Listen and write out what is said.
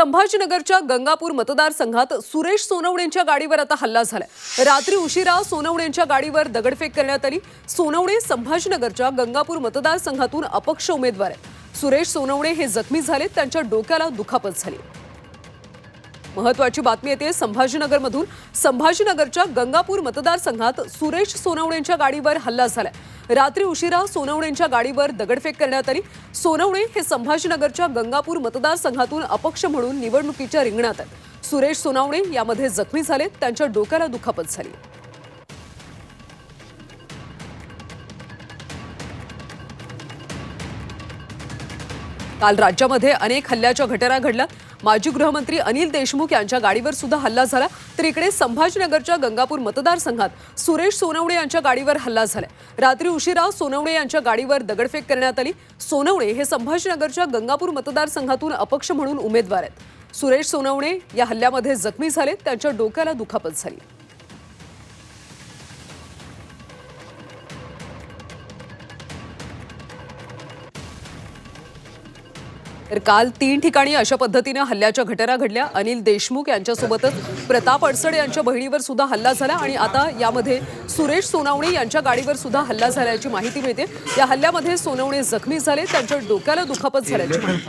संभाजीनगरच्या गंगापूर मतदारसंघात सुरेश सोनवणेंच्या गाडीवर आता हल्ला झालाय. रात्री उशिरा सोनवणेंच्या गाडीवर दगडफेक करण्यात आली. सोनवणे संभाजीनगरच्या गंगापूर मतदारसंघातून अपक्ष उमेदवार आहेत. सुरेश सोनवणे हे जखमी झाले त्यांच्या डोक्याला दुखापत झाली. महत्वाची बातमी येते संभाजीनगरमधून. संभाजीनगरच्या गंगापूर मतदारसंघात सुरेश सोनवणेंच्या गाडीवर हल्ला झालाय. रात्री उशिरा सोनवणेंच्या गाडीवर दगडफेक करण्यात आली. सोनवणे हे संभाजीनगरच्या गंगापूर मतदारसंघातून अपक्ष म्हणून निवडणुकीच्या रिंगणात आहेत. सुरेश सोनवणे यामध्ये जखमी झाले त्यांच्या डोक्याला दुखापत झाली. काल राज्यामध्ये अनेक हल्ल्याच्या घटना घडल्या. माजी गृहमंत्री अनिल देशमुख यांच्या गाडीवर सुद्धा हल्ला झाला. तर इकडे संभाजीनगरच्या गंगापूर मतदारसंघात सुरेश सोनवणे यांच्या गाडीवर हल्ला झाला. रात्री उशिरा सोनवणे यांच्या गाडीवर दगडफेक करण्यात आली. सोनवणे हे संभाजीनगरच्या गंगापूर मतदारसंघातून अपक्ष म्हणून उमेदवार आहेत. सुरेश सोनवणे या हल्ल्यामध्ये जखमी झाले. त्यांच्या डोक्याला दुखापत झाली. तर काल तीन ठिकाणी अशा पद्धतीनं हल्ल्याच्या घटना घडल्या. अनिल देशमुख यांच्यासोबतच प्रताप अडसड यांच्या बहिणीवर सुद्धा हल्ला झाला आणि आता यामध्ये सुरेश सोनावणे यांच्या गाडीवर सुद्धा हल्ला झाल्याची माहिती मिळते. या हल्ल्यामध्ये सोनवणे जखमी झाले त्यांच्या डोक्याला दुखापत झाल्याची माहिती.